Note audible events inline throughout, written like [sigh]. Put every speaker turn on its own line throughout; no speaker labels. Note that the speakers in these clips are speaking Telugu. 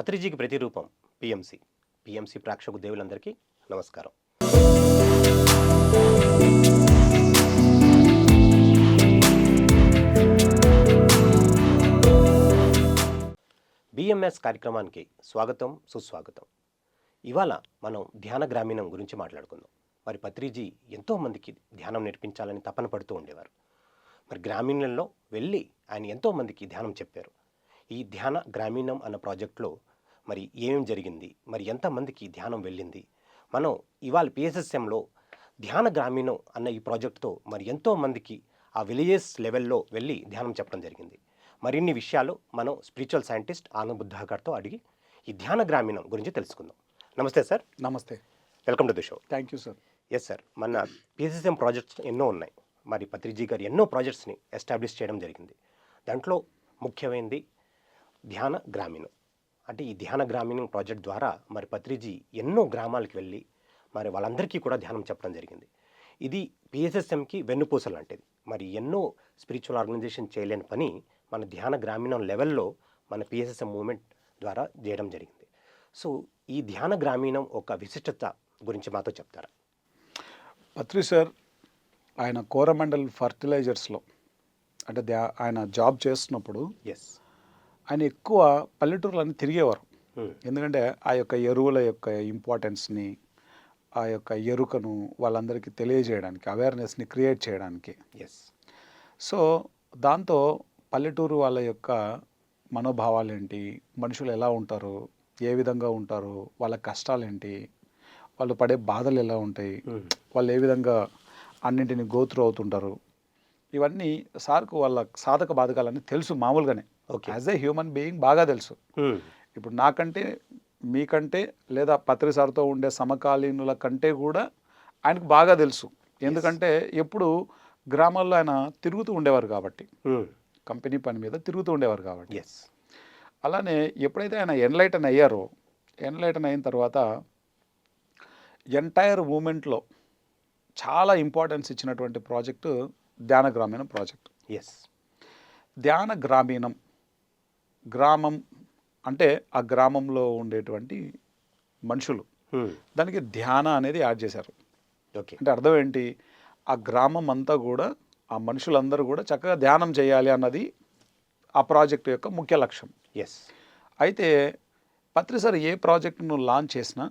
పత్రిజీకి ప్రతిరూపం పిఎంసి. పిఎంసి ప్రేక్షకు దేవులందరికీ నమస్కారం. బిఎంఎస్ కార్యక్రమానికి స్వాగతం సుస్వాగతం. ఇవాళ మనం ధ్యాన గ్రామీణం గురించి మాట్లాడుకుందాం. మరి పత్రిజీ ఎంతోమందికి ధ్యానం నేర్పించాలని తపన పడుతూ ఉండేవారు. మరి గ్రామీణంలో వెళ్ళి ఆయన ఎంతోమందికి ధ్యానం చెప్పారు. ఈ ధ్యాన గ్రామీణం అన్న ప్రాజెక్టులో మరి ఏమేం జరిగింది? మరి ఎంతమందికి ధ్యానం వెళ్ళింది? మనం ఇవాళ పిఎస్ఎస్ఎంలో ధ్యాన గ్రామీణం అన్న ఈ ప్రాజెక్టుతో మరి ఎంతో మందికి ఆ విలేజెస్ లెవెల్లో వెళ్ళి ధ్యానం చెప్పడం జరిగింది. మరిన్ని విషయాలు మనం స్పిరిచువల్ సైంటిస్ట్ ఆనంద్ బుద్ధ గారితో అడిగి ఈ ధ్యాన గ్రామీణం గురించి తెలుసుకుందాం. నమస్తే సార్.
నమస్తే.
Welcome to the show.
Thank you sir.
Yes sir. మన పిఎస్ఎస్ఎం ప్రాజెక్ట్స్ ఎన్నో ఉన్నాయి. మరి పత్రిజీ గారు ఎన్నో ప్రాజెక్ట్స్ని ఎస్టాబ్లిష్ చేయడం జరిగింది. దాంట్లో ముఖ్యమైనది ధ్యాన గ్రామీణం. అంటే ఈ ధ్యాన గ్రామీణం ప్రాజెక్ట్ ద్వారా మరి పత్రిజీ ఎన్నో గ్రామాలకు వెళ్ళి మరి వాళ్ళందరికీ కూడా ధ్యానం చెప్పడం జరిగింది. ఇది పిఎస్ఎస్ఎంకి వెన్నుపూస లాంటిది. మరి ఎన్నో స్పిరిచువల్ ఆర్గనైజేషన్ చేయలేని పని మన ధ్యాన గ్రామీణం లెవెల్లో మన పిఎస్ఎస్ఎం మూమెంట్ ద్వారా చేయడం జరిగింది. సో ఈ ధ్యాన గ్రామీణం ఒక విశిష్టత గురించి మాతో చెప్తారా?
పత్రి సార్ ఆయన కోరమండల్ ఫర్టిలైజర్స్లో అంటే ఆయన జాబ్ చేస్తున్నప్పుడు
ఎస్
ఆయన ఎక్కువ పల్లెటూర్లన్నీ తిరిగేవారు. ఎందుకంటే ఆ యొక్క ఎరువుల యొక్క ఇంపార్టెన్స్ని ఆ యొక్క ఎరుకను వాళ్ళందరికీ తెలియజేయడానికి అవేర్నెస్ని క్రియేట్ చేయడానికి.
ఎస్
సో దాంతో పల్లెటూరు వాళ్ళ యొక్క మనోభావాలు ఏంటి మనుషులు ఎలా ఉంటారు ఏ విధంగా ఉంటారు వాళ్ళ కష్టాలు ఏంటి వాళ్ళు పడే బాధలు ఎలా ఉంటాయి వాళ్ళు ఏ విధంగా అన్నింటిని గోత్రు అవుతుంటారు ఇవన్నీ సార్కు వాళ్ళ సాధక బాధకాలన్నీ తెలుసు మామూలుగానే. యాజ్ ఏ హ్యూమన్ బీయింగ్ బాగా తెలుసు. ఇప్పుడు నాకంటే మీకంటే లేదా పత్రి సార్తో ఉండే సమకాలీనుల కంటే కూడా ఆయనకు బాగా తెలుసు. ఎందుకంటే ఎప్పుడు గ్రామాల్లో ఆయన తిరుగుతూ ఉండేవారు కాబట్టి. కంపెనీ పని మీద తిరుగుతూ ఉండేవారు కాబట్టి.
ఎస్
అలానే ఎప్పుడైతే ఆయన ఎన్లైటన్ అయ్యారో ఎన్లైటన్ అయిన తర్వాత ఎంటైర్ మూమెంట్లో చాలా ఇంపార్టెన్స్ ఇచ్చినటువంటి ప్రాజెక్టు ధ్యాన గ్రామీణ ప్రాజెక్ట్.
ఎస్
ధ్యాన గ్రామీణం గ్రామం అంటే ఆ గ్రామంలో ఉండేటువంటి మనుషులు. దానికి ధ్యాన అనేది యాడ్ చేశారు.
ఓకే.
అంటే అర్థం ఏంటి? ఆ గ్రామం అంతా కూడా ఆ మనుషులందరూ కూడా చక్కగా ధ్యానం చేయాలి అన్నది ఆ ప్రాజెక్ట్ యొక్క ముఖ్య లక్ష్యం.
ఎస్
అయితే పత్రి సార్ ఏ ప్రాజెక్టును లాంచ్ చేసినా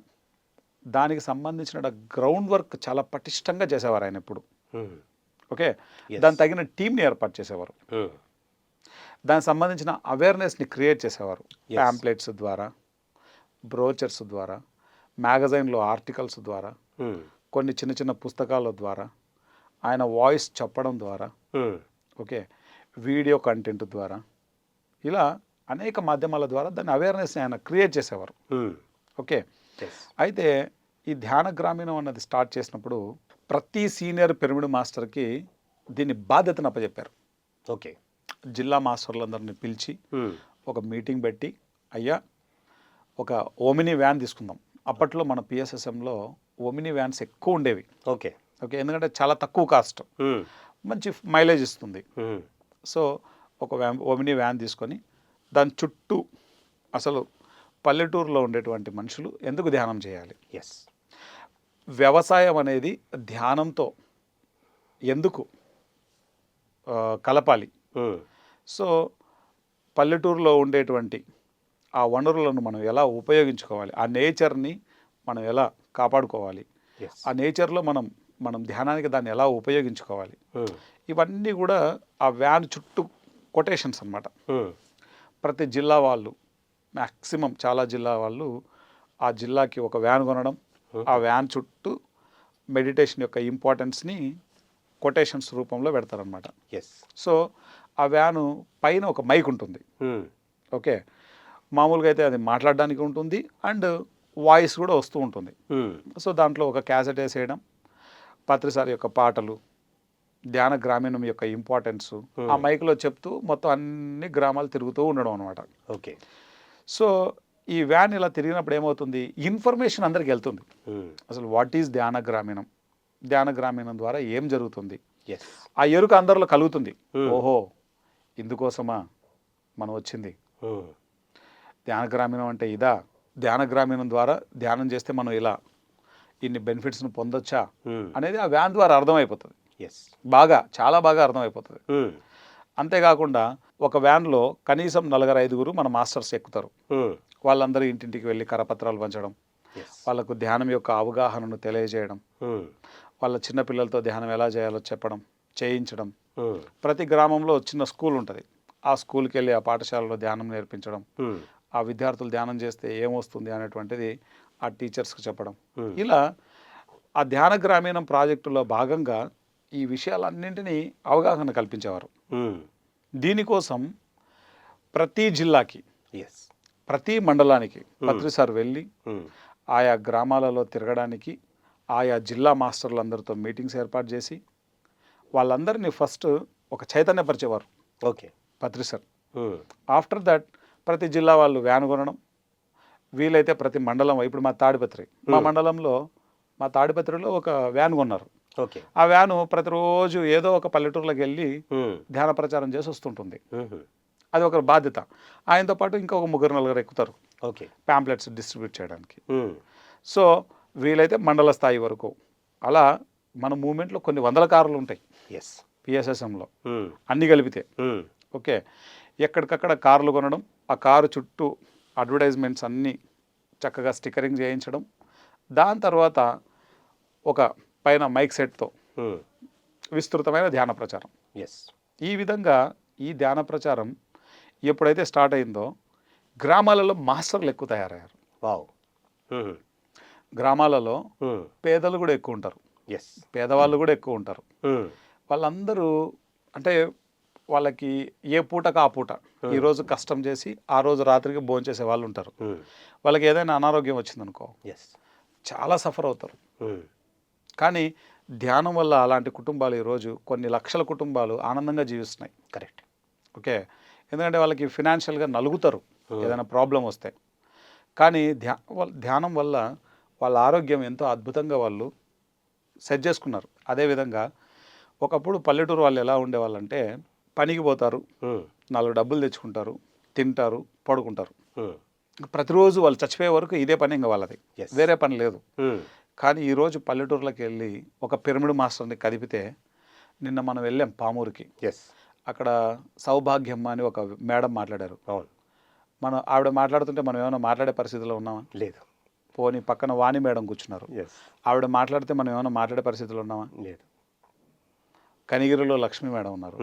దానికి సంబంధించిన గ్రౌండ్ వర్క్ చాలా పటిష్టంగా చేసేవారు ఆయన ఇప్పుడు ఓకే. దానికి తగిన టీంని ఏర్పాటు చేసేవారు. దానికి సంబంధించిన అవేర్నెస్ని క్రియేట్ చేసేవారు. ప్యాంప్లెట్స్ ద్వారా బ్రోచర్స్ ద్వారా మ్యాగజైన్లో ఆర్టికల్స్ ద్వారా కొన్ని చిన్న చిన్న పుస్తకాల ద్వారా ఆయన వాయిస్ చెప్పడం ద్వారా ఓకే వీడియో కంటెంట్ ద్వారా ఇలా అనేక మాధ్యమాల ద్వారా దాని అవేర్నెస్ ఆయన క్రియేట్ చేసేవారు. ఓకే.
ఎస్
అయితే ఈ ధ్యాన గ్రామీణం అన్నది స్టార్ట్ చేసినప్పుడు ప్రతి సీనియర్ పిరమిడ్ మాస్టర్కి దీని బాధ్యతను అప్పచెప్పారు.
ఓకే
జిల్లా మాస్టర్లందరిని పిలిచి ఒక మీటింగ్ పెట్టి అయ్యా ఒక ఓమినీ వ్యాన్ తీసుకుందాం. అప్పట్లో మన పిఎస్ఎస్ఎంలో ఓమినీ వ్యాన్స్ ఎక్కువ ఉండేవి.
ఓకే.
ఓకే ఎందుకంటే చాలా తక్కువ కాస్ట్. మంచి మైలేజ్ ఇస్తుంది. సో ఒక వ్యా ఓమినీ వ్యాన్ తీసుకొని దాని చుట్టూ అసలు పల్లెటూరులో ఉండేటువంటి మనుషులు ఎందుకు ధ్యానం చేయాలి?
ఎస్
వ్యవసాయం అనేది ధ్యానంతో ఎందుకు కలపాలి? సో పల్లెటూరులో ఉండేటువంటి ఆ వనరులను మనం ఎలా ఉపయోగించుకోవాలి? ఆ నేచర్ని మనం ఎలా కాపాడుకోవాలి? ఆ నేచర్లో మనం మనం ధ్యానానికి దాన్ని ఎలా ఉపయోగించుకోవాలి? ఇవన్నీ కూడా ఆ వ్యాన్ చుట్టూ కొటేషన్స్ అన్నమాట. ప్రతి జిల్లా వాళ్ళు మ్యాక్సిమం చాలా జిల్లా వాళ్ళు ఆ జిల్లాకి ఒక వ్యాన్ కొనడం ఆ వ్యాన్ చుట్టూ మెడిటేషన్ యొక్క ఇంపార్టెన్స్ని కొటేషన్స్ రూపంలో పెడతారనమాట
ఎస్
సో ఆ వ్యాను పైన ఒక మైక్ ఉంటుంది. ఓకే. మామూలుగా అయితే అది మాట్లాడడానికి ఉంటుంది అండ్ వాయిస్ కూడా వస్తూ ఉంటుంది. సో దాంట్లో ఒక క్యాసెట్ వేసేయడం పత్రిసారి యొక్క పాటలు ధ్యాన గ్రామీణం యొక్క ఇంపార్టెన్స్ ఆ మైక్లో చెప్తూ మొత్తం అన్ని గ్రామాలు తిరుగుతూ ఉండడం అనమాట
ఓకే.
సో ఈ వ్యాన్ ఇలా తిరిగినప్పుడు ఏమవుతుంది? ఇన్ఫర్మేషన్ అందరికి వెళ్తుంది. అసలు వాట్ ఈజ్ ధ్యాన గ్రామీణం? ధ్యాన గ్రామీణం ద్వారా ఏం జరుగుతుంది? ఆ ఎరుక అందరిలో కలుగుతుంది. ఓహో. ఇందుకోసమా మనం వచ్చింది? ధ్యాన గ్రామీణం అంటే ఇదా? ధ్యాన గ్రామీణం ద్వారా ధ్యానం చేస్తే మనం ఇలా ఇన్ని బెనిఫిట్స్ను పొందొచ్చా? అనేది ఆ వ్యాన్ ద్వారా అర్థమైపోతుంది.
ఎస్
బాగా చాలా బాగా అర్థమైపోతుంది. అంతేకాకుండా ఒక వ్యాన్లో కనీసం నలుగురు ఐదుగురు మన మాస్టర్స్ ఎక్కుతారు. వాళ్ళందరూ ఇంటింటికి వెళ్ళి కరపత్రాలు పంచడం వాళ్ళకు ధ్యానం యొక్క అవగాహనను తెలియజేయడం వాళ్ళ చిన్న పిల్లలతో ధ్యానం ఎలా చేయాలో చెప్పడం చేయించడం ప్రతి గ్రామంలో చిన్న స్కూల్ ఉంటుంది. ఆ స్కూల్కి వెళ్ళి ఆ పాఠశాలలో ధ్యానం నేర్పించడం ఆ విద్యార్థులు ధ్యానం చేస్తే ఏమొస్తుంది అనేటువంటిది ఆ టీచర్స్కి చెప్పడం. ఇలా ఆ ధ్యాన గ్రామీణం ప్రాజెక్టులో భాగంగా ఈ విషయాలన్నింటినీ అవగాహన కల్పించేవారు. దీనికోసం ప్రతి జిల్లాకి
ఎస్
ప్రతి మండలానికి పత్రి సార్ వెళ్ళి ఆయా గ్రామాలలో తిరగడానికి ఆయా జిల్లా మాస్టర్లందరితో మీటింగ్స్ ఏర్పాటు చేసి వాళ్ళందరినీ ఫస్ట్ ఒక చైతన్యపరిచేవారు
okay.
Patri sir. After that ప్రతి జిల్లా వాళ్ళు వ్యాన్ కొనడం వీలైతే ప్రతి మండలం ఇప్పుడు మా తాడిపత్రి. మా మండలంలో మా తాడిపత్రిలో ఒక వ్యాన్ కొన్నారు.
ఓకే.
ఆ వ్యాను ప్రతిరోజు ఏదో ఒక పల్లెటూరులోకి వెళ్ళి ధ్యాన ప్రచారం చేసి వస్తుంటుంది. అది ఒక బాధ్యత. ఆయనతో పాటు ఇంకొక ముగ్గురు నలుగురు ఎక్కుతారు.
ఓకే.
ప్యాంప్లెట్స్ డిస్ట్రిబ్యూట్ చేయడానికి. సో వీలైతే మండల స్థాయి వరకు. అలా మన మూమెంట్లో కొన్ని వందల కార్లు ఉంటాయి.
ఎస్
పిఎస్ఎస్ఎంలో అన్నీ కలిపితే. ఓకే. ఎక్కడికక్కడ కార్లు కొనడం ఆ కారు చుట్టూ అడ్వర్టైజ్మెంట్స్ అన్నీ చక్కగా స్టిక్కరింగ్ చేయించడం. దాని తర్వాత ఒక పైన మైక్ సెట్తో విస్తృతమైన ధ్యాన ప్రచారం.
ఎస్
ఈ విధంగా ఈ ధ్యాన ప్రచారం ఎప్పుడైతే స్టార్ట్ అయిందో గ్రామాలలో మాస్టర్లు ఎక్కువ తయారయ్యారు.
వావ్
గ్రామాలలో పేదలు కూడా ఎక్కువ ఉంటారు.
ఎస్
పేదవాళ్ళు కూడా ఎక్కువ ఉంటారు. వాళ్ళందరూ అంటే వాళ్ళకి ఏ పూటకు ఆ పూట. ఈరోజు కష్టం చేసి ఆ రోజు రాత్రికి భోజనం చేసే వాళ్ళు ఉంటారు. వాళ్ళకి ఏదైనా అనారోగ్యం వచ్చిందనుకో
ఎస్
చాలా సఫర్ అవుతారు. కానీ ధ్యానం వల్ల అలాంటి కుటుంబాలు ఈరోజు కొన్ని లక్షల కుటుంబాలు ఆనందంగా జీవిస్తున్నాయి.
Correct
okay? ఎందుకంటే వాళ్ళకి ఫినాన్షియల్గా నలుగుతారు. ఏదైనా ప్రాబ్లం వస్తే. కానీ ధ్యా ధ్యానం వల్ల వాళ్ళ ఆరోగ్యం ఎంతో అద్భుతంగా వాళ్ళు సెట్ చేసుకున్నారు. అదేవిధంగా ఒకప్పుడు పల్లెటూరు వాళ్ళు ఎలా ఉండేవాళ్ళంటే పనికి పోతారు నాలుగు డబ్బులు తెచ్చుకుంటారు తింటారు పడుకుంటారు. ప్రతిరోజు వాళ్ళు చచ్చిపోయే వరకు ఇదే పని ఇంకా వాళ్ళది. వేరే పని లేదు. కానీ ఈరోజు పల్లెటూరులోకి వెళ్ళి ఒక పిరమిడ్ మాస్టర్ని కదిపితే నిన్న మనం వెళ్ళాం పామూరుకి.
ఎస్
అక్కడ సౌభాగ్యమ్మ అని ఒక మేడం మాట్లాడారు.
అవును.
మనం ఆవిడ మాట్లాడుతుంటే మనం ఏమైనా మాట్లాడే పరిస్థితిలో ఉన్నామా?
లేదు.
పోనీ పక్కన వాణి మేడం కూర్చున్నారు. ఆవిడ మాట్లాడితే మనం ఏమైనా మాట్లాడే పరిస్థితిలో ఉన్నామా?
లేదు.
కనిగిరిలో లక్ష్మీ మేడం ఉన్నారు.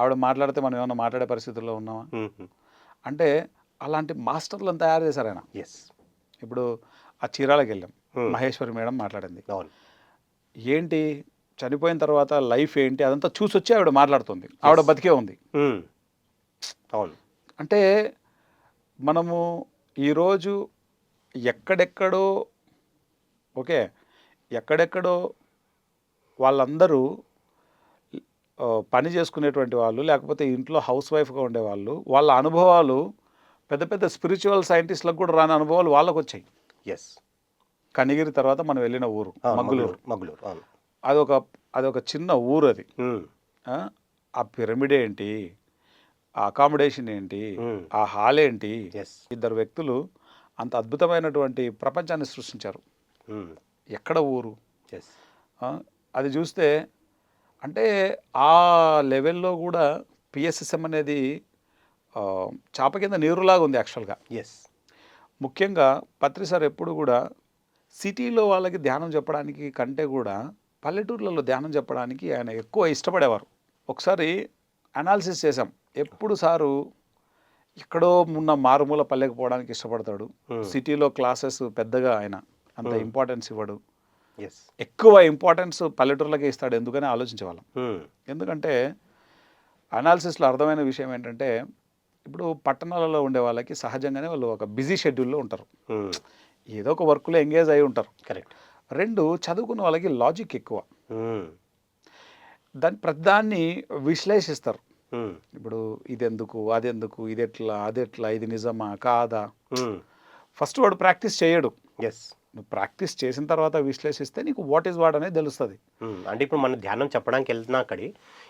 ఆవిడ మాట్లాడితే మనం ఏమైనా మాట్లాడే పరిస్థితుల్లో ఉన్నామా? అంటే అలాంటి మాస్టర్లను తయారు చేశారు ఆయన.
ఎస్
ఇప్పుడు ఆ చీరాలకు వెళ్ళాం.
Hmm.
మహేశ్వరి మేడం మాట్లాడింది. ఏంటి? చనిపోయిన తర్వాత లైఫ్ ఏంటి? అదంతా చూసి వచ్చి ఆవిడ మాట్లాడుతుంది. ఆవిడ బతికే ఉంది.
అవును.
అంటే మనము ఈరోజు ఎక్కడెక్కడో ఓకే ఎక్కడెక్కడో వాళ్ళందరూ పని చేసుకునేటువంటి వాళ్ళు లేకపోతే ఇంట్లో హౌస్ వైఫ్గా ఉండేవాళ్ళు వాళ్ళ అనుభవాలు పెద్ద పెద్ద స్పిరిచువల్ సైంటిస్టులకు కూడా రాని అనుభవాలు వాళ్ళకు వచ్చాయి
ఎస్
కనిగిరి తర్వాత మనం వెళ్ళిన ఊరు మగ్గులూరు
మగ్గులూరు
అదొక అదొక చిన్న ఊరు అది. ఆ? పిరమిడ్ ఏంటి ఆ అకామిడేషన్ ఏంటి ఆ హాల్ ఏంటి ఇద్దరు వ్యక్తులు అంత అద్భుతమైనటువంటి ప్రపంచాన్ని సృష్టించారు. ఎక్కడ ఊరు? అది చూస్తే అంటే ఆ లెవెల్లో కూడా పిఎస్ఎస్ఎం అనేది చాప కింద నీరులాగా ఉంది యాక్చువల్గా.
ఎస్
ముఖ్యంగా పత్రి సార్ ఎప్పుడు కూడా సిటీలో వాళ్ళకి ధ్యానం చెప్పడానికి కంటే కూడా పల్లెటూర్లలో ధ్యానం చెప్పడానికి ఆయన ఎక్కువ ఇష్టపడేవారు. ఒకసారి అనాలిసిస్ చేశాం. ఎప్పుడు సారు ఎక్కడో ఉన్న మారుమూల పల్లెకి పోవడానికి ఇష్టపడతాడు.
Hmm.
సిటీలో క్లాసెస్ పెద్దగా ఆయన. అంత ఇంపార్టెన్స్ ఇవ్వడు.
ఎస్
ఎక్కువ ఇంపార్టెన్స్ పల్లెటూర్లకే ఇస్తాడు ఎందుకని ఆలోచించేవాళ్ళం.
ఉమ్,
ఎందుకంటే అనాలిసిస్లో అర్థమైన విషయం ఏంటంటే ఇప్పుడు పట్టణాలలో ఉండే వాళ్ళకి సహజంగానే వాళ్ళు ఒక బిజీ షెడ్యూల్లో ఉంటారు. ఏదో ఒక వర్క్లో ఎంగేజ్ అయి ఉంటారు.
కరెక్ట్
రెండు చదువుకున్న వాళ్ళకి లాజిక్ ఎక్కువ. దాని ప్రతిదాన్ని విశ్లేషిస్తారు. ఇప్పుడు ఇది ఎందుకు అది ఎందుకు ఇది ఎట్లా అది ఎట్లా ఇది నిజమా కాదా? ఫస్ట్ వాడు ప్రాక్టీస్ చేయడు.
ఎస్
నువ్వు ప్రాక్టీస్ చేసిన తర్వాత విశ్లేషిస్తే నీకు వాట్ ఈజ్ వాట్ అనేది తెలుస్తుంది.
అంటే ఇప్పుడు మన ధ్యానం చెప్పడానికి వెళ్తున్నా అక్కడి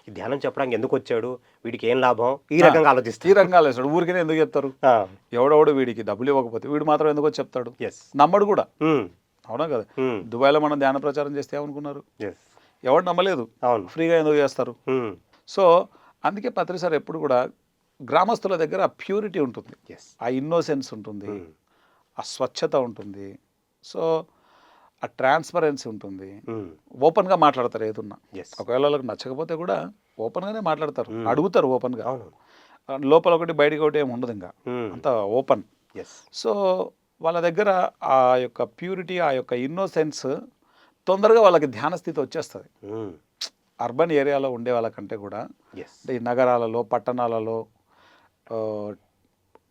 ఈ ధ్యానం చెప్పడానికి ఎందుకు వచ్చాడు వీడికి ఏం లాభం ఈ రకంగా
ఈ
ఆలోచిస్తారు
రంగాలు వేస్తాడు ఊరికనే ఎందుకు చెప్తారు? ఎవడెవడు వీడికి డబ్బులు ఇవ్వకపోతే వీడు మాత్రం ఎందుకో చెప్తాడు?
ఎస్
నమ్మడు కూడా. అవునా కదా. దుబాయ్లో మనం ధ్యాన ప్రచారం చేస్తే ఏమనుకున్నారు? ఎవడు నమ్మలేదు.
అవును.
ఫ్రీగా ఎందుకు చేస్తారు? సో అందుకే పత్రి సార్ ఎప్పుడు కూడా గ్రామస్తుల దగ్గర ఆ ప్యూరిటీ ఉంటుంది. ఆ ఇన్నోసెన్స్ ఉంటుంది.
ఉమ్,
ఆ స్వచ్ఛత ఉంటుంది. సో ఆ ట్రాన్స్పరెన్సీ ఉంటుంది.
ఉమ్,
ఓపెన్గా మాట్లాడతారు ఏదున్నా. ఒకవేళ వాళ్ళకి నచ్చకపోతే కూడా ఓపెన్గానే మాట్లాడతారు.
Hmm.
అడుగుతారు ఓపెన్గా. లోపల ఒకటి బయటికి ఒకటి ఏమి ఉండదు ఇంకా. అంత ఓపెన్. సో వాళ్ళ దగ్గర ఆ యొక్క ప్యూరిటీ ఆ యొక్క ఇన్నోసెన్స్ తొందరగా వాళ్ళకి ధ్యాన స్థితి వచ్చేస్తుంది. అర్బన్ ఏరియాలో ఉండే వాళ్ళకంటే కూడా ఈ నగరాలలో పట్టణాలలో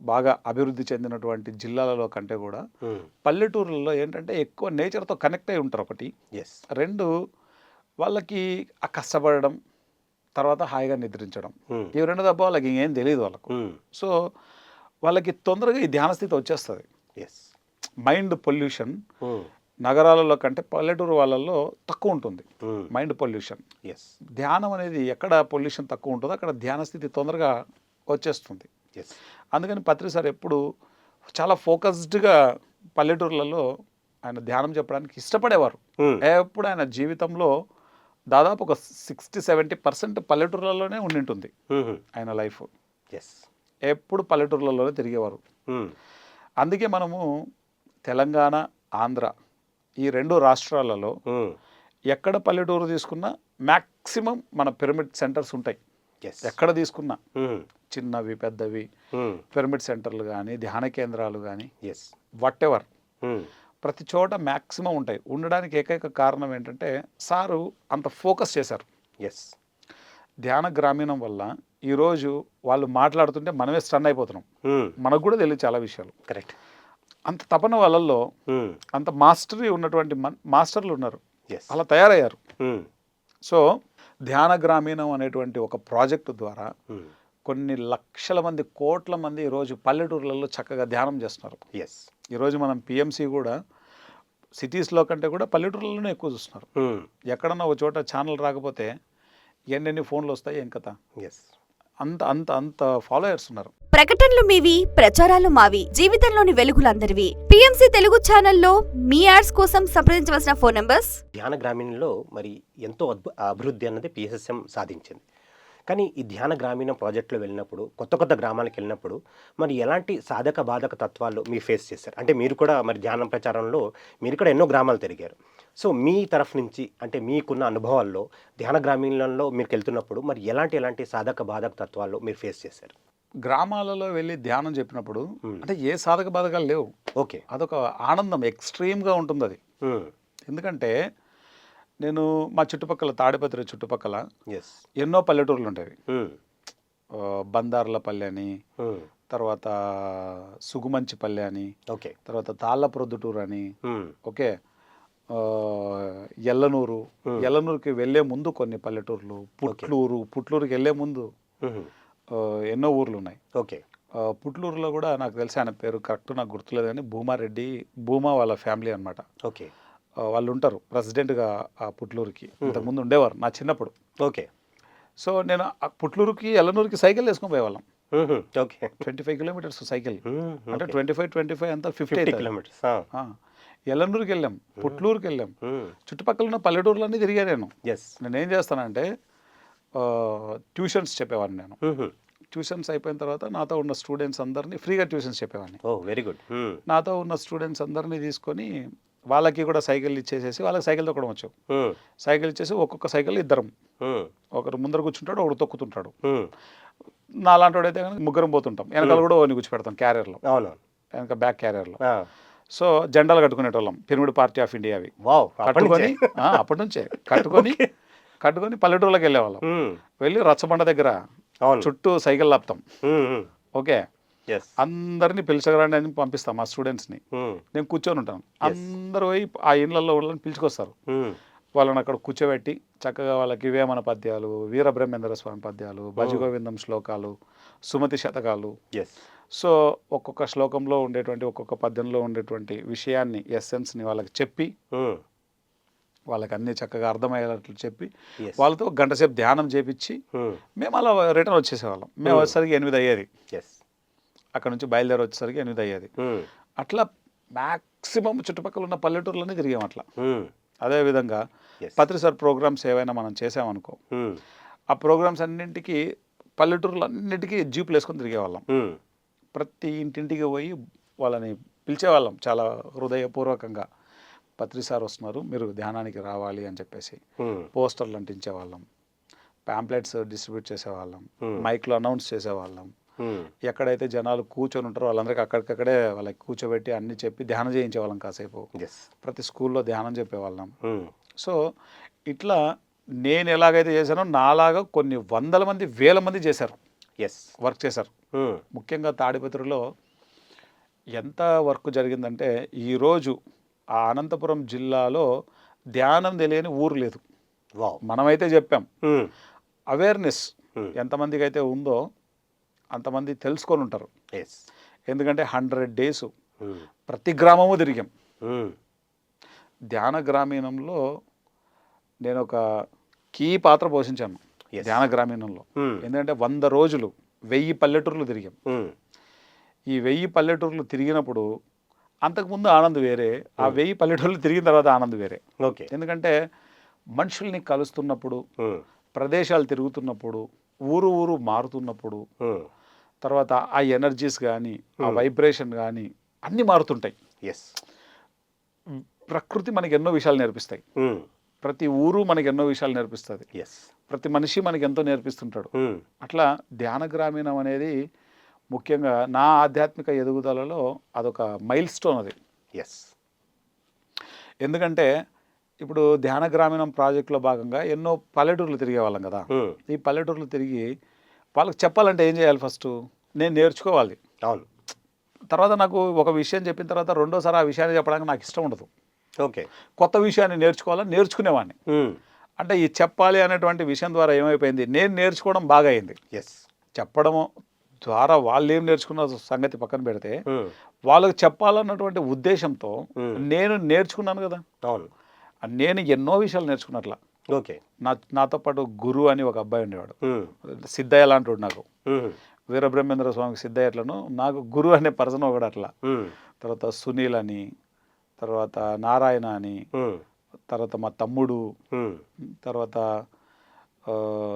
బాగా అభివృద్ధి చెందినటువంటి జిల్లాలలో కంటే కూడా
ఉమ్,
పల్లెటూర్లలో ఏంటంటే ఎక్కువ నేచర్తో కనెక్ట్ అయి ఉంటారు ఒకటి.
ఎస్
రెండు వాళ్ళకి ఆ కష్టపడడం తర్వాత హాయిగా నిద్రించడం.
ఉమ్,
ఇవి రెండు తప్ప వాళ్ళకి ఇంకేం తెలియదు వాళ్ళకు.
ఉమ్,
సో వాళ్ళకి తొందరగా ఈ ధ్యాన స్థితి వచ్చేస్తుంది.
ఎస్
మైండ్ పొల్యూషన్ నగరాలలో కంటే పల్లెటూరు వాళ్ళల్లో తక్కువ ఉంటుంది. Mind pollution.
ఎస్
ధ్యానం అనేది ఎక్కడ పొల్యూషన్ తక్కువ ఉంటుందో అక్కడ ధ్యాన స్థితి తొందరగా వచ్చేస్తుంది.
ఎస్
అందుకని పత్రి సార్ ఎప్పుడు చాలా ఫోకస్డ్గా పల్లెటూర్లలో ఆయన ధ్యానం చెప్పడానికి ఇష్టపడేవారు. ఎప్పుడు ఆయన జీవితంలో దాదాపు ఒక సిక్స్టీ సెవెంటీ పర్సెంట్ పల్లెటూర్లలోనే ఉండింటుంది. ఆయన లైఫ్.
ఎస్
ఎప్పుడు పల్లెటూర్లలోనే తిరిగేవారు. అందుకే మనము తెలంగాణ ఆంధ్ర ఈ రెండు రాష్ట్రాలలో ఎక్కడ పల్లెటూరు తీసుకున్నా మ్యాక్సిమం మన పిరమిడ్ సెంటర్స్ ఉంటాయి.
ఎస్
ఎక్కడ తీసుకున్నా చిన్నవి పెద్దవి పిరమిడ్ సెంటర్లు కానీ ధ్యాన కేంద్రాలు కానీ
ఎస్
వాట్ ఎవర్ ప్రతి చోట మ్యాక్సిమం ఉంటాయి. ఉండడానికి ఏకైక కారణం ఏంటంటే సారు అంత ఫోకస్ చేశారు.
ఎస్
ధ్యాన గ్రామీణం వల్ల ఈరోజు వాళ్ళు మాట్లాడుతుంటే మనమే స్టన్ అయిపోతున్నాం. మనకు కూడా తెలియదు చాలా విషయాలు.
కరెక్ట్
అంత తపన వాళ్ళల్లో అంత మాస్టరీ ఉన్నటువంటి మాస్టర్లు ఉన్నారు. అలా తయారయ్యారు. సో ధ్యాన గ్రామీణం అనేటువంటి ఒక ప్రాజెక్టు ద్వారా కొన్ని లక్షల మంది కోట్ల మంది ఈరోజు పల్లెటూర్లలో చక్కగా ధ్యానం చేస్తున్నారు.
ఎస్
ఈరోజు మనం పిఎంసి కూడా సిటీస్లో కంటే కూడా పల్లెటూర్లలోనే ఎక్కువ చూస్తున్నారు. ఎక్కడన్నా ఒక చోట ఛానల్ రాకపోతే ఎన్నెన్ని ఫోన్లు వస్తాయి ఏం కథ?
ఎస్
అంత అంత అంత ఫాలోయర్స్ ఉన్నారు.
ప్రకటనలు మీవి ప్రచారాలు మావి జీవితంలోని వెలుగులందరివి. పిఎంసి తెలుగు ఛానల్లో మీ యాడ్స్ కోసం సంప్రదించవలసిన ఫోన్ నంబర్స్?
ధ్యాన గ్రామీణంలో మరి ఎంతో అద్భు అభివృద్ధి అన్నది పిఎస్ఎస్ఎం సాధించింది. కానీ ఈ ధ్యాన గ్రామీణ ప్రాజెక్టులో వెళ్ళినప్పుడు కొత్త కొత్త గ్రామాలకు వెళ్ళినప్పుడు మరి ఎలాంటి సాధక బాధక తత్వాలు మీరు ఫేస్ చేశారు? అంటే మీరు కూడా మరి ధ్యానం ప్రచారంలో మీరు కూడా ఎన్నో గ్రామాలు తిరిగారు. సో మీ తరఫు నుంచి అంటే మీకున్న అనుభవాల్లో ధ్యాన గ్రామీణంలో మీరు వెళ్తున్నప్పుడు మరి ఎలాంటి ఎలాంటి సాధక బాధక తత్వాలు మీరు ఫేస్ చేశారు?
గ్రామాలలో వెళ్ళి ధ్యానం చెప్పినప్పుడు. అంటే ఏ సాధక బాధకాలు లేవు.
ఓకే.
అదొక ఆనందం ఎక్స్ట్రీమ్గా ఉంటుంది అది. ఎందుకంటే నేను మా చుట్టుపక్కల తాడిపత్రి చుట్టుపక్కల
ఎస్
ఎన్నో పల్లెటూర్లు ఆ, బందార్లపల్లె అని తర్వాత సుగుమంచిపల్లె అని
ఓకే.
తర్వాత తాళ్ళప్రొద్దుటూరు అని
Hmm.
ఓకే? ఎల్లనూరు. ఎల్లనూరుకి వెళ్ళే ముందు కొన్ని పల్లెటూర్లు పుట్లూరు పుట్లూరుకి వెళ్ళే ముందు ఎన్నో ఊర్లు ఉన్నాయి.
ఓకే.
పుట్లూరులో కూడా నాకు తెలిసి ఆయన పేరు కరెక్ట్ నాకు గుర్తులేదు కానీ భూమారెడ్డి భూమా వాళ్ళ ఫ్యామిలీ అనమాట
ఓకే.
వాళ్ళు ఉంటారు ప్రెసిడెంట్గా ఆ పుట్లూరుకి. ఇంతకుముందు ఉండేవారు నా చిన్నప్పుడు.
ఓకే.
సో నేను ఆ పుట్లూరుకి ఎల్లనూరుకి సైకిల్ వేసుకొని పోయేవాళ్ళం.
Okay.
Twenty five kilometres cycle. అంటే. ట్వంటీ ఫైవ్ ట్వంటీ ఫైవ్ అంతా ఫిఫ్టీ
కిలోమీటర్స్
ఎల్లనూరుకి వెళ్ళాం పుట్లూరుకి వెళ్ళాం చుట్టుపక్కల ఉన్న పల్లెటూర్లన్నీ తిరిగా నేను
ఎస్
నేను ఏం చేస్తానంటే ట్యూషన్స్ చెప్పేవాడిని నేను. ట్యూషన్స్ అయిపోయిన తర్వాత నాతో ఉన్న స్టూడెంట్స్ అందరినీ ఫ్రీగా ట్యూషన్స్ చెప్పేవాడిని.
Oh very good.
నాతో ఉన్న స్టూడెంట్స్ అందరినీ తీసుకొని వాళ్ళకి కూడా సైకిల్ ఇచ్చేసేసి వాళ్ళకి సైకిల్ తొక్కడం వచ్చు. సైకిల్ ఇచ్చేసి ఒక్కొక్క సైకిల్ ఇద్దరం. ఒకరు ముందర కూర్చుంటాడు ఒకడు తొక్కుతుంటాడు. నా లాంటి వాడైతే కనుక ముగ్గురం పోతుంటాం. వెనకాల కూడా కూర్చోపెడతాం క్యారియర్లో. వెనక బ్యాక్ క్యారియర్లో. సో జెండాలు కట్టుకునేటోళ్ళం పిరమిడ్ పార్టీ ఆఫ్ ఇండియా అవి
వావ్
కట్టుకొని అప్పటి నుంచే. కట్టుకొని కట్టుకొని [laughs] పల్లెటూరులోకి వెళ్ళేవాళ్ళం. వెళ్ళి రచ్చబండ దగ్గర చుట్టూ సైకిల్ లాపుతాం. ఓకే? అందరినీ పిలిచగరండి అని పంపిస్తాం మా స్టూడెంట్స్ని. నేను కూర్చొని ఉంటాను. అందరూ పోయి ఆ ఇళ్ళల్లో వాళ్ళని పిలుచుకొస్తారు. వాళ్ళని అక్కడ కూర్చోబెట్టి చక్కగా వాళ్ళకి వేమన పద్యాలు వీరబ్రహ్మేంద్ర స్వామి పద్యాలు భజగోవిందం శ్లోకాలు సుమతి శతకాలు. సో ఒక్కొక్క శ్లోకంలో ఉండేటువంటి ఒక్కొక్క పద్యంలో ఉండేటువంటి విషయాన్ని ఎస్సెన్స్ని వాళ్ళకి చెప్పి వాళ్ళకి అన్ని చక్కగా అర్థమయ్యేటట్లు చెప్పి. వాళ్ళతో గంట సేపు ధ్యానం చేపించి మేము అలా రిటర్న్ వచ్చేసేవాళ్ళం. మేము వచ్చేసరికి ఎనిమిది అయ్యేది.
ఎస్
అక్కడ నుంచి బయలుదేరి వచ్చేసరికి ఎనిమిది అయ్యేది. అట్లా మ్యాక్సిమం చుట్టుపక్కల ఉన్న పల్లెటూర్లన్నీ తిరిగాం అట్లా. అదేవిధంగా. పత్రిసార్ ప్రోగ్రామ్స్ ఏవైనా మనం చేసామనుకో ఆ. ప్రోగ్రామ్స్ అన్నింటికి పల్లెటూర్లు అన్నింటికి జీపులు వేసుకొని తిరిగేవాళ్ళం. ప్రతి ఇంటింటికి పోయి వాళ్ళని పిలిచేవాళ్ళం చాలా హృదయపూర్వకంగా. పత్రిసార్ వస్తున్నారు మీరు ధ్యానానికి రావాలి అని చెప్పేసి. పోస్టర్లు అంటించేవాళ్ళం. ప్యాంప్లెట్స్ డిస్ట్రిబ్యూట్ చేసేవాళ్ళం. మైక్లో అనౌన్స్ చేసేవాళ్ళం. ఎక్కడైతే జనాలు కూర్చొని ఉంటారో వాళ్ళందరికీ అక్కడికక్కడే వాళ్ళకి కూర్చోబెట్టి అన్ని చెప్పి ధ్యానం చేయించేవాళ్ళం కాసేపు.
ఎస్
ప్రతి స్కూల్లో ధ్యానం చెప్పేవాళ్ళం. సో ఇట్లా నేను ఎలాగైతే చేశానో నాలాగా కొన్ని వందల మంది వేల మంది చేశారు.
ఎస్
వర్క్ చేశారు. ముఖ్యంగా తాడిపత్రిలో ఎంత వర్క్ జరిగిందంటే ఈరోజు ఆ అనంతపురం జిల్లాలో ధ్యానం తెలియని ఊరు లేదు.
వావ్.
మనమైతే చెప్పాం. అవేర్నెస్ ఎంతమందికి అయితే ఉందో అంతమంది తెలుసుకొని ఉంటారు. ఎందుకంటే హండ్రెడ్ డేస్ ప్రతి గ్రామము తిరిగాం. ధ్యాన గ్రామీణంలో నేను ఒక కీ పాత్ర పోషించాను. ధ్యాన గ్రామీణంలో. ఎందుకంటే వంద రోజులు వెయ్యి పల్లెటూర్లు తిరిగాం. ఈ వెయ్యి పల్లెటూర్లు తిరిగినప్పుడు అంతకుముందు ఆనంద్ వేరే ఆ వెయ్యి పల్లెటూర్లు తిరిగిన తర్వాత ఆనంద్ వేరే.
ఓకే.
ఎందుకంటే మనుషుల్ని కలుస్తున్నప్పుడు ప్రదేశాలు తిరుగుతున్నప్పుడు ఊరు ఊరు మారుతున్నప్పుడు తర్వాత ఆ ఎనర్జీస్ కానీ ఆ వైబ్రేషన్ కానీ అన్నీ మారుతుంటాయి.
ఎస్
ప్రకృతి మనకి ఎన్నో విషయాలు నేర్పిస్తాయి. ప్రతి ఊరు మనకి ఎన్నో విషయాలు నేర్పిస్తుంది.
ఎస్
ప్రతి మనిషి మనకి ఎంతో నేర్పిస్తుంటాడు అట్లా ధ్యాన గ్రామీణం అనేది ముఖ్యంగా నా ఆధ్యాత్మిక ఎదుగుదలలో అదొక మైల్ స్టోన్ అది.
ఎస్.
ఎందుకంటే ఇప్పుడు ధ్యాన గ్రామీణం ప్రాజెక్టులో భాగంగా ఎన్నో పల్లెటూర్లు తిరిగే వాళ్ళం కదా ఈ పల్లెటూర్లు తిరిగి వాళ్ళకి చెప్పాలంటే ఏం చేయాలి ఫస్ట్? నేను నేర్చుకోవాలి.
అవును.
తర్వాత నాకు ఒక విషయం చెప్పిన తర్వాత రెండోసారి ఆ విషయాన్ని చెప్పడానికి నాకు ఇష్టం ఉండదు.
ఓకే.
కొత్త విషయాన్ని నేర్చుకోవాలని నేర్చుకునేవాడిని. అంటే ఈ చెప్పాలి అనేటువంటి విషయం ద్వారా ఏమైపోయింది? నేను నేర్చుకోవడం బాగా అయింది
ఎస్
చెప్పడం ద్వారా వాళ్ళు ఏం నేర్చుకున్న సంగతి పక్కన పెడితే వాళ్ళకి చెప్పాలన్నటువంటి ఉద్దేశంతో నేను నేర్చుకున్నాను కదా.
అవును.
నేను ఎన్నో విషయాలు నేర్చుకున్నట్ల.
ఓకే.
నా నాతో పాటు గురు అని ఒక అబ్బాయి ఉండేవాడు. సిద్ధయ్య లాంటి నాకు. వీరబ్రహ్మేంద్ర స్వామికి సిద్ధయ్య ఎట్లను నాకు గురు అనే పర్సన్ ఒకడు అట్లా. తర్వాత సునీల్ అని తర్వాత నారాయణ అని తర్వాత మా తమ్ముడు తర్వాత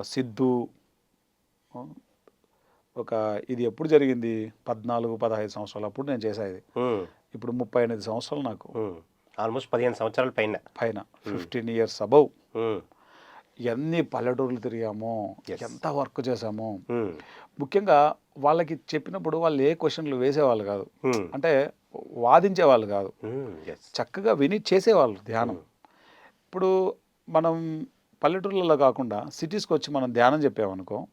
సిద్ధు ఒక ఇది ఎప్పుడు జరిగింది? పద్నాలుగు పదహైదు సంవత్సరాలు అప్పుడు నేను చేసేది ఇప్పుడు ముప్పై ఎనిమిది సంవత్సరాలు నాకు.
ఆల్మోస్ట్ పదిహేను సంవత్సరాల పైన.
పైన. Fifteen years above. ఎన్ని పల్లెటూర్లు తిరిగామో. ఎంత వర్క్ చేసామో ముఖ్యంగా వాళ్ళకి చెప్పినప్పుడు వాళ్ళు ఏ క్వశ్చన్లు వేసేవాళ్ళు కాదు. అంటే వాదించేవాళ్ళు కాదు. చక్కగా విని చేసేవాళ్ళు ధ్యానం. ఇప్పుడు మనం పల్లెటూర్లలో కాకుండా సిటీస్కి వచ్చి మనం ధ్యానం చెప్పామనుకో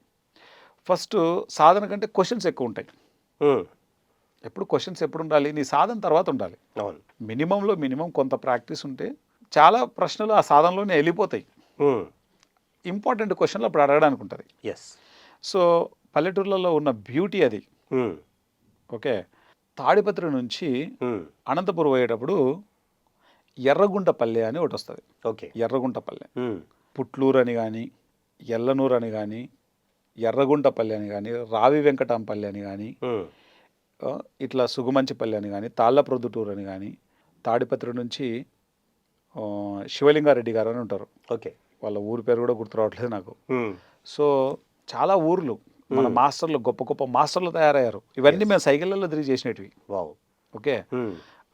ఫస్ట్ సాధన కంటే క్వశ్చన్స్ ఎక్కువ ఉంటాయి. ఎప్పుడు క్వశ్చన్స్ ఎప్పుడు ఉండాలి? నీ సాధన తర్వాత ఉండాలి. మినిమంలో మినిమం కొంత ప్రాక్టీస్ ఉంటే చాలా ప్రశ్నలు ఆ సాధనలోనే వెళ్ళిపోతాయి. ఇంపార్టెంట్ క్వశ్చన్లు అప్పుడు అడగడానికి ఉంటుంది.
ఎస్.
సో పల్లెటూర్లలో ఉన్న బ్యూటీ అది. ఓకే. తాడిపత్రి నుంచి అనంతపురం పోయేటప్పుడు ఎర్రగుంటపల్లె అని ఒకటి వస్తుంది
ఓకే.
ఎర్రగుంటపల్లె. పుట్లూరు అని కానీ ఎల్లనూరు అని కానీ ఎర్రగుంటపల్లి అని కానీ రావి వెంకటంపల్లి అని కానీ ఇట్లా సుగుమంచిపల్లి అని కానీ తాళ్ళ ప్రొద్దుటూరు అని కానీ తాడిపత్రి నుంచి శివలింగారెడ్డి గారు అని ఉంటారు.
ఓకే.
వాళ్ళ ఊరి పేరు కూడా గుర్తు రావట్లేదు నాకు. సో చాలా ఊర్లు. మన మాస్టర్లు గొప్ప గొప్ప మాస్టర్లు తయారయ్యారు. ఇవన్నీ మేము సైకిళ్ళల్లో తిరిగి చేసినవి
వావ్.
ఓకే?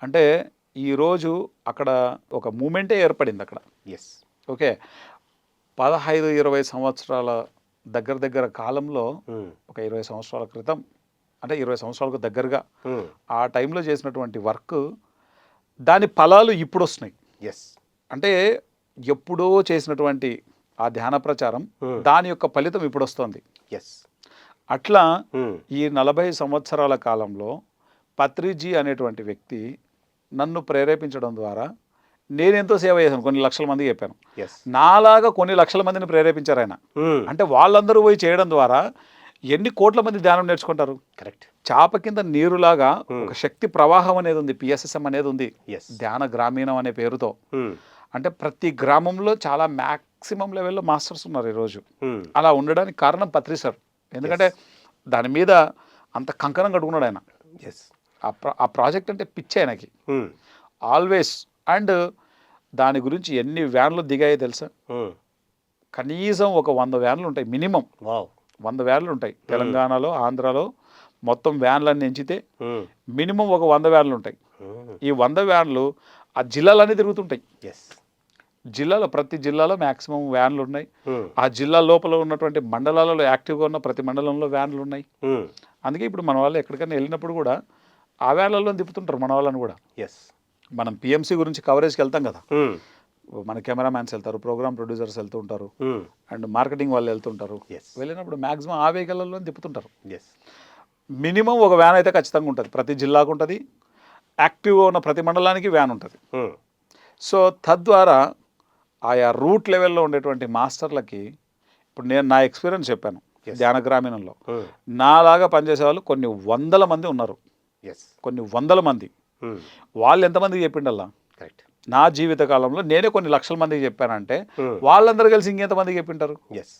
అంటే ఈరోజు అక్కడ ఒక మూమెంటే ఏర్పడింది అక్కడ.
Yes
okay. పదహైదు ఇరవై సంవత్సరాల దగ్గర దగ్గర కాలంలో ఒక ఇరవై సంవత్సరాల క్రితం అంటే ఇరవై సంవత్సరాలకు దగ్గరగా ఆ టైంలో చేసినటువంటి వర్క్ దాని ఫలాలు ఇప్పుడు వస్తున్నాయి
ఎస్
అంటే ఎప్పుడో చేసినటువంటి ఆ ధ్యాన ప్రచారం దాని యొక్క ఫలితం ఇప్పుడు వస్తుంది
ఎస్
అట్లా ఈ నలభై సంవత్సరాల కాలంలో పత్రిజీ అనేటువంటి వ్యక్తి నన్ను ప్రేరేపించడం ద్వారా నేను ఎంతో సేవ చేశాను కొన్ని లక్షల మందికి చెప్పాను. నాలాగా కొన్ని లక్షల మందిని ప్రేరేపించారు ఆయన. అంటే వాళ్ళందరూ పోయి చేయడం ద్వారా ఎన్ని కోట్ల మంది ధ్యానం నేర్చుకుంటారు?
కరెక్ట్
చాప కింద నీరులాగా ఒక శక్తి ప్రవాహం అనేది ఉంది పిఎస్ఎస్ఎం అనేది ఉంది.
ఎస్
ధ్యాన గ్రామీణం అనే పేరుతో. అంటే ప్రతి గ్రామంలో చాలా మ్యాక్సిమం లెవెల్లో మాస్టర్స్ ఉన్నారు ఈరోజు. అలా ఉండడానికి కారణం పత్రి సార్. ఎందుకంటే దాని మీద అంత కంకణం కట్టుకున్నాడు ఆయన.
ఎస్
ఆ ప్రా ఆ ప్రాజెక్ట్ అంటే పిచ్చి ఆయనకి. ఆల్వేస్. అండ్ దాని గురించి ఎన్ని వ్యాన్లు దిగాయో తెలుసా? కనీసం ఒక వంద వ్యాన్లు ఉంటాయి మినిమం. వంద వ్యాన్లు ఉంటాయి తెలంగాణలో ఆంధ్రాలో. మొత్తం వ్యాన్లన్నీ ఎంచితే మినిమం ఒక వంద వ్యాన్లు ఉంటాయి. ఈ వంద వ్యాన్లు ఆ జిల్లాలన్నీ తిరుగుతుంటాయి.
ఎస్
జిల్లాలో ప్రతి జిల్లాలో మ్యాక్సిమం వ్యాన్లు ఉన్నాయి. ఆ జిల్లా లోపల ఉన్నటువంటి మండలాలలో యాక్టివ్గా ఉన్న ప్రతి మండలంలో వ్యాన్లు ఉన్నాయి. అందుకే ఇప్పుడు మన వాళ్ళు ఎక్కడికైనా వెళ్ళినప్పుడు కూడా ఆ వ్యాన్లలో దిప్పుతుంటారు మన వాళ్ళని కూడా.
ఎస్
మనం పిఎంసీ గురించి కవరేజ్కి వెళ్తాం కదా. మన కెమెరామ్యాన్స్ వెళ్తారు ప్రోగ్రామ్ ప్రొడ్యూసర్స్ వెళ్తూ ఉంటారు. అండ్ మార్కెటింగ్ వాళ్ళు వెళ్తుంటారు
ఎస్
వెళ్ళినప్పుడు మ్యాక్సిమం ఆ వెహికల్లో తిప్పుతుంటారు
ఎస్
మినిమం ఒక వ్యాన్ అయితే ఖచ్చితంగా ఉంటుంది. ప్రతి జిల్లాకు ఉంటుంది. యాక్టివ్గా ఉన్న ప్రతి మండలానికి వ్యాన్ ఉంటుంది. సో తద్వారా ఆయా రూట్ లెవెల్లో ఉండేటువంటి మాస్టర్లకి ఇప్పుడు నేను నా ఎక్స్పీరియన్స్ చెప్పాను. ధ్యాన గ్రామీణంలో. నాలాగా పనిచేసే వాళ్ళు కొన్ని వందల మంది ఉన్నారు. కొన్ని వందల మంది. వాళ్ళు ఎంతమందికి చెప్పిండల్లా?
కరెక్ట్
నా జీవిత కాలంలో నేనే కొన్ని లక్షల మందికి చెప్పానంటే వాళ్ళందరూ కలిసి ఇంకెంతమందికి చెప్పింటారు?
Yes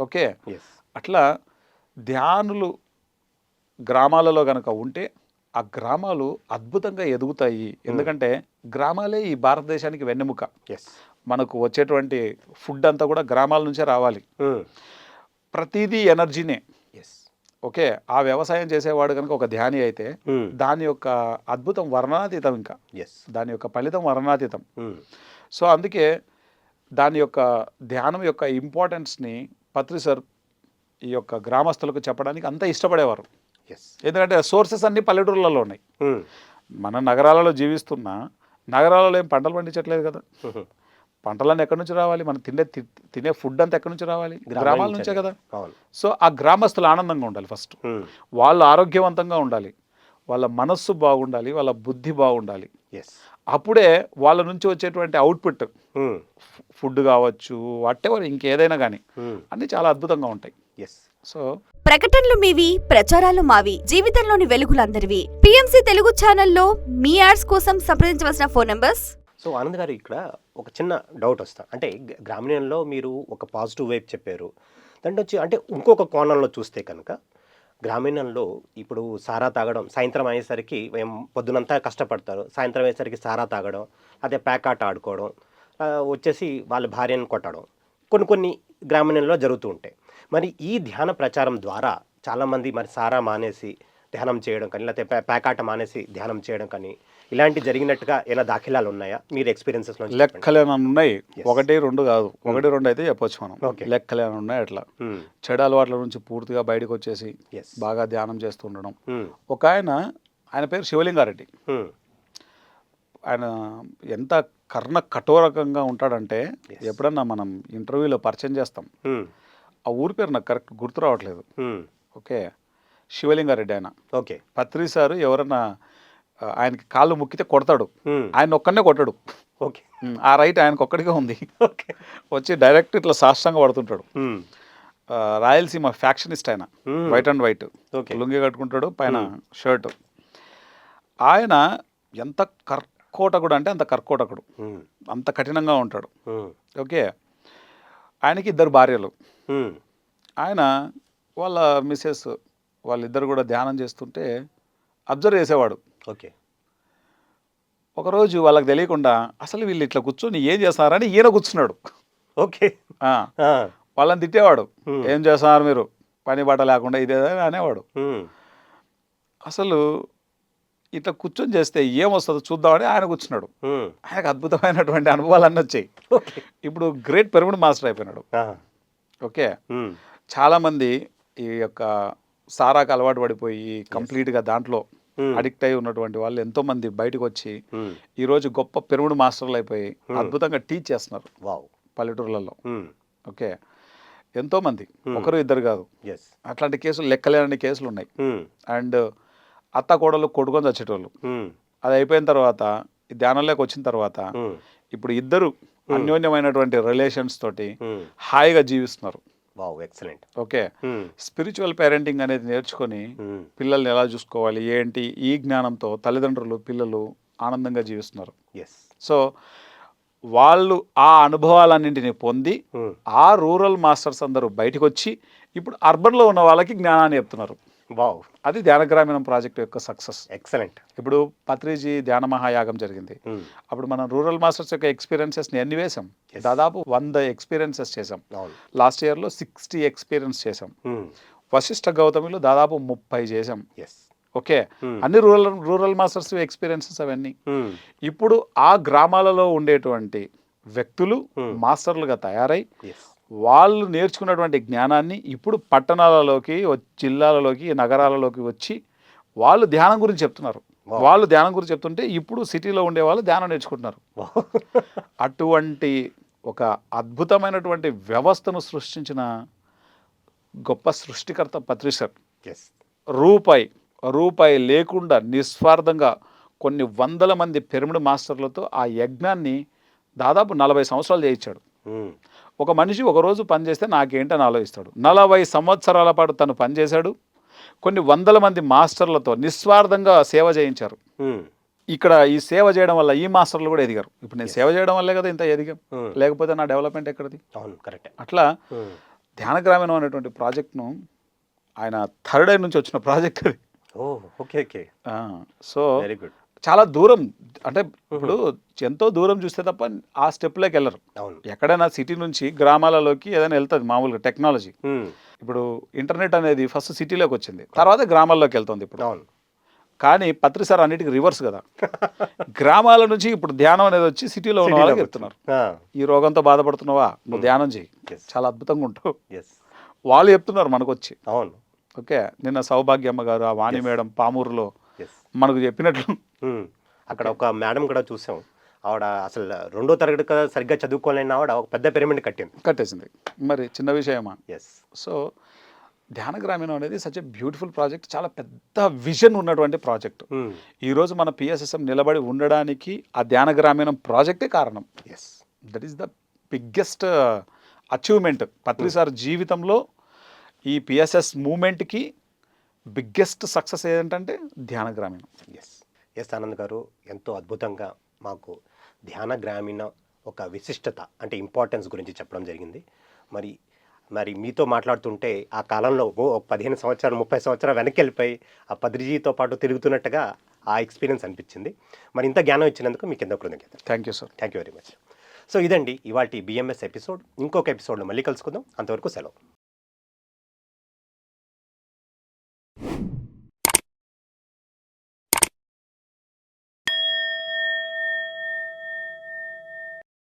okay.
ఎస్
అట్లా ధ్యానులు గ్రామాలలో కనుక ఉంటే ఆ గ్రామాలు అద్భుతంగా ఎదుగుతాయి. ఎందుకంటే గ్రామాలే ఈ భారతదేశానికి వెన్నెముక.
ఎస్
మనకు వచ్చేటువంటి ఫుడ్ అంతా కూడా గ్రామాల నుంచే రావాలి. ప్రతిదీ ఎనర్జీనే. ఓకే ఆ వ్యవసాయం చేసేవాడు కనుక ఒక ధ్యాని అయితే దాని యొక్క అద్భుతం వర్ణనాతీతం ఇంకా.
ఎస్
దాని యొక్క ఫలితం వర్ణనాతీతం సో అందుకే దాని యొక్క ధ్యానం యొక్క ఇంపార్టెన్స్ని పత్రి సార్ ఈ యొక్క గ్రామస్తులకు చెప్పడానికి అంత ఇష్టపడేవారు.
ఎస్
ఎందుకంటే సోర్సెస్ అన్ని పల్లెటూర్లలో ఉన్నాయి. మన నగరాలలో జీవిస్తున్నా నగరాలలో ఏం పంటలు పండించట్లేదు కదా. పంటలన్నీ ఎక్కడి నుంచి రావాలి? మనం తినే తినే ఫుడ్ అంతా ఎక్కడి నుంచి రావాలి? గ్రామాల నుంచే కదా? సో ఆ గ్రామస్తులు ఆనందంగా ఉండాలి ఫస్ట్. వాళ్ళు ఆరోగ్యవంతంగా ఉండాలి. వాళ్ళ మనస్సు బాగుండాలి వాళ్ళ బుద్ధి బాగుండాలి.
ఎస్
అప్పుడే వాళ్ళ నుంచి వచ్చేటువంటి అవుట్పుట్. ఫుడ్ కావచ్చు వాటెవర్ ఇంకేదైనా కానీ అన్నీ చాలా అద్భుతంగా ఉంటాయి.
ఎస్
సో
ప్రకటనలు మీవి ప్రచారాలు మావి జీవితంలోని వెలుగులందరివి. పిఎంసి తెలుగు ఛానల్లో మీ యాడ్స్ కోసం సంప్రదించవలసిన ఫోన్ నంబర్స్?
సో ఆనంద్ గారు ఇక్కడ ఒక చిన్న డౌట్ వస్తా. అంటే గ్రామీణంలో మీరు ఒక పాజిటివ్ వైపు చెప్పారు. దాంట్లో వచ్చి అంటే ఇంకొక కోణంలో చూస్తే కనుక గ్రామీణంలో ఇప్పుడు సారా తాగడం సాయంత్రం అయ్యేసరికి ఏం పొద్దునంతా కష్టపడతారు. సాయంత్రం అయ్యేసరికి సారా తాగడం అదే ప్యాకాట్ ఆడుకోవడం వచ్చేసి వాళ్ళ భార్యను కొట్టడం కొన్ని కొన్ని గ్రామీణంలో జరుగుతూ ఉంటాయి. మరి ఈ ధ్యాన ప్రచారం ద్వారా చాలామంది మరి సారా మానేసి ధ్యానం చేయడం కానీ లేకపోతే ప్యాకాట మానేసి ధ్యానం చేయడం కానీ ఇలాంటి జరిగినట్టుగా ఏమైనా దాఖలాలు ఉన్నాయా? మీరు ఎక్స్పీరియన్సెస్
లెక్కలేని ఉన్నాయి? ఒకటి రెండు కాదు. ఒకటి రెండు అయితే చెప్పొచ్చు మనం. లెక్కలేని ఉన్నాయి అట్లా? చెడు అలవాట్ల నుంచి పూర్తిగా బయటకు వచ్చేసి బాగా ధ్యానం చేస్తూ ఉండడం. ఒక ఆయన ఆయన పేరు శివలింగారెడ్డి. ఆయన ఎంత కర్ణ కఠోరకంగా ఉంటాడంటే ఎప్పుడన్నా మనం ఇంటర్వ్యూలో పరిచయం చేస్తాం. ఆ ఊరి పేరు నాకు కరెక్ట్ గుర్తు రావట్లేదు. ఓకే. శివలింగారెడ్డి ఆయన.
ఓకే
పత్రి సారు ఎవరన్నా ఆయనకి కాళ్ళు ముక్కితే కొడతాడు. ఆయన ఒక్కనే కొట్టాడు.
ఓకే.
ఆ రైట్ ఆయనకు ఒక్కడిగా ఉంది.
ఓకే.
వచ్చి డైరెక్ట్ ఇట్లా సాష్టంగా పడుతుంటాడు. రాయలసీమ ఫ్యాక్షనిస్ట్ ఆయన. White and white.
ఓకే.
లుంగి కట్టుకుంటాడు పైన షర్ట్. ఆయన ఎంత కర్కోటకుడు అంటే అంత కర్కోటకుడు. అంత కఠినంగా ఉంటాడు. ఓకే. ఆయనకి ఇద్దరు భార్యలు. ఆయన వాళ్ళ మిస్సెస్ వాళ్ళిద్దరు కూడా ధ్యానం చేస్తుంటే అబ్జర్వ్ చేసేవాడు.
ఓకే.
ఒకరోజు వాళ్ళకి తెలియకుండా అసలు వీళ్ళు ఇట్లా కూర్చొని ఏం చేస్తున్నారని ఈయన కూర్చున్నాడు.
ఓకే.
వాళ్ళని తిట్టేవాడు. ఏం చేస్తున్నారు మీరు? పని బాట లేకుండా ఇదే అనేవాడు. అసలు ఇట్లా కూర్చొని చేస్తే ఏమొస్తుందో చూద్దామని ఆయన కూర్చున్నాడు. ఆయనకు అద్భుతమైనటువంటి అనుభవాలన్నీ వచ్చాయి.
ఓకే.
ఇప్పుడు గ్రేట్ పిరమిడ్ మాస్టర్ అయిపోయినాడు. ఓకే. చాలామంది ఈ యొక్క సారాకు అలవాటు పడిపోయి కంప్లీట్గా దాంట్లో అడిక్ట్ అయి ఉన్నటువంటి వాళ్ళు ఎంతోమంది బయటకు వచ్చి ఈరోజు గొప్ప పిరమిడ్ మాస్టర్లు అయిపోయి అద్భుతంగా టీచ్ చేస్తున్నారు
వావ్.
పల్లెటూర్లలో. ఓకే. ఎంతోమంది. ఒకరు ఇద్దరు కాదు. అట్లాంటి కేసులు లెక్కలేనన్ని కేసులు ఉన్నాయి అండ్ అత్త కోడలు కొడుకొని చచ్చేటోళ్ళు. అది అయిపోయిన తర్వాత ధ్యానంలోకి వచ్చిన తర్వాత ఇప్పుడు ఇద్దరు అన్యోన్యమైనటువంటి రిలేషన్స్ తోటి. హాయిగా జీవిస్తున్నారు.
Wow excellent.
Okay. Spiritual parenting అనేది నేర్చుకొని పిల్లల్ని ఎలా చూసుకోవాలి ఏంటి ఈ జ్ఞానంతో తల్లిదండ్రులు పిల్లలు ఆనందంగా జీవిస్తున్నారు.
ఎస్
సో వాళ్ళు ఆ అనుభవాలన్నింటినీ పొంది ఆ రూరల్ మాస్టర్స్ అందరూ బయటకు వచ్చి ఇప్పుడు అర్బన్లో ఉన్న వాళ్ళకి జ్ఞానాన్ని చెప్తున్నారు.
వావ్.
అది ధ్యాన గ్రామీణం ప్రాజెక్ట్ యొక్క సక్సెస్.
ఎక్సలెంట్
ఇప్పుడు పత్రిజీ ధ్యాన మహాయాగం జరిగింది.
ఉమ్,
అప్పుడు మనం రూరల్ మాస్టర్స్ యొక్క ఎక్స్పీరియన్సెస్ని ఎన్ని వేసాం. దాదాపు వంద ఎక్స్పీరియన్సెస్ చేసాం లాస్ట్ ఇయర్లో సిక్స్టీ ఎక్స్పీరియన్స్ చేసాం
ఉమ్,
వశిష్ఠ గౌతమిలో దాదాపు ముప్పై చేసాం
ఎస్
ఓకే?
Hmm.
అన్ని రూరల్ రూరల్ మాస్టర్స్ ఎక్స్పీరియన్సెస్ అవన్నీ. ఇప్పుడు ఆ గ్రామాలలో ఉండేటువంటి వ్యక్తులు
Hmm.
మాస్టర్లుగా తయారై వాళ్ళు నేర్చుకున్నటువంటి జ్ఞానాన్ని ఇప్పుడు పట్టణాలలోకి జిల్లాలలోకి నగరాలలోకి వచ్చి వాళ్ళు ధ్యానం గురించి చెప్తున్నారు. వాళ్ళు ధ్యానం గురించి చెప్తుంటే ఇప్పుడు సిటీలో ఉండే వాళ్ళు ధ్యానం నేర్చుకుంటున్నారు. అటువంటి ఒక అద్భుతమైనటువంటి వ్యవస్థను సృష్టించిన గొప్ప సృష్టికర్త పత్రిసర్. రూపాయి రూపాయి లేకుండా నిస్వార్థంగా కొన్ని వందల మంది పిరమిడ్ మాస్టర్లతో ఆ యజ్ఞాన్ని దాదాపు నలభై సంవత్సరాలు చేయించాడు. ఒక మనిషి ఒకరోజు పనిచేస్తే నాకేంటని ఆలోచిస్తాడు. నలభై సంవత్సరాల పాటు తను పనిచేశాడు కొన్ని వందల మంది మాస్టర్లతో నిస్వార్థంగా సేవ చేయించారు. ఇక్కడ ఈ సేవ చేయడం వల్ల ఈ మాస్టర్లు కూడా ఎదిగారు. ఇప్పుడు నేను సేవ చేయడం వల్లే కదా ఇంత ఎదిగాం. లేకపోతే నా డెవలప్మెంట్ ఎక్కడిది?
అవును కరెక్టే.
అట్లా ధ్యాన గ్రామీణం అనేటువంటి ప్రాజెక్ట్ను ఆయన థర్డ్ ఐ నుంచి వచ్చిన ప్రాజెక్ట్ అది.
Okay okay.
So
very good
చాలా దూరం. అంటే ఇప్పుడు ఎంతో దూరం చూస్తే తప్ప ఆ స్టెప్లోకి వెళ్ళరు. ఎక్కడైనా సిటీ నుంచి గ్రామాలలోకి ఏదైనా వెళ్తుంది మామూలుగా టెక్నాలజీ ఇప్పుడు ఇంటర్నెట్ అనేది ఫస్ట్ సిటీలోకి వచ్చింది. తర్వాత గ్రామాల్లోకి వెళ్తుంది ఇప్పుడు. కానీ పత్రిసార్ అన్నిటికీ రివర్స్ కదా. గ్రామాల నుంచి ఇప్పుడు ధ్యానం అనేది వచ్చి సిటీలో ఉన్న వాళ్ళకి చెప్తున్నారు. ఈ రోగంతో బాధపడుతున్నావా? నువ్వు ధ్యానం చేయి. చాలా అద్భుతంగా ఉంటావు. వాళ్ళు చెప్తున్నారు మనకు వచ్చి
అవును.
ఓకే. నిన్న సౌభాగ్యమ్మ గారు ఆ వాణి మేడం పామూరులో మనకు చెప్పినట్లు
అక్కడ ఒక మేడం కూడా చూసాం. ఆవిడ అసలు రెండో తరగతి కదా సరిగ్గా చదువుకోలేని ఆవిడ ఒక పెద్ద పిరమిడ్ కట్టింది.
కట్టేసింది. మరి చిన్న విషయమా?
ఎస్
సో ధ్యాన గ్రామీణం అనేది సచ్ ఎ బ్యూటిఫుల్ ప్రాజెక్ట్ చాలా పెద్ద విజన్ ఉన్నటువంటి ప్రాజెక్ట్ ఈరోజు మన పిఎస్ఎస్ఎం నిలబడి ఉండడానికి ఆ ధ్యాన గ్రామీణం ప్రాజెక్టే కారణం?
Yes
that is the biggest achievement Patri sir జీవితంలో ఈ పిఎస్ఎస్ మూమెంట్కి బిగ్గెస్ట్ సక్సెస్ ఏంటంటే ధ్యాన గ్రామీణం.
ఎస్ ఎస్ ఆనంద్ గారు ఎంతో అద్భుతంగా మాకు ధ్యాన గ్రామీణ ఒక విశిష్టత అంటే ఇంపార్టెన్స్ గురించి చెప్పడం జరిగింది. మరి మరి మీతో మాట్లాడుతుంటే ఆ కాలంలో ఓ ఒక పదిహేను సంవత్సరాలు ముప్పై సంవత్సరాలు వెనక్కి వెళ్ళిపోయి ఆ పద్రిజీతో పాటు తిరుగుతున్నట్టుగా ఆ ఎక్స్పీరియన్స్ అనిపించింది. మరి ఇంత జ్ఞానం ఇచ్చినందుకు మీకు ఎంతో కృతజ్ఞత
thank you sir
thank you very much so ఇదండి ఇవాటి బిఎంఎస్ ఎపిసోడ్ ఇంకొక ఎపిసోడ్లో మళ్ళీ కలుసుకుందాం. అంతవరకు సెలవు.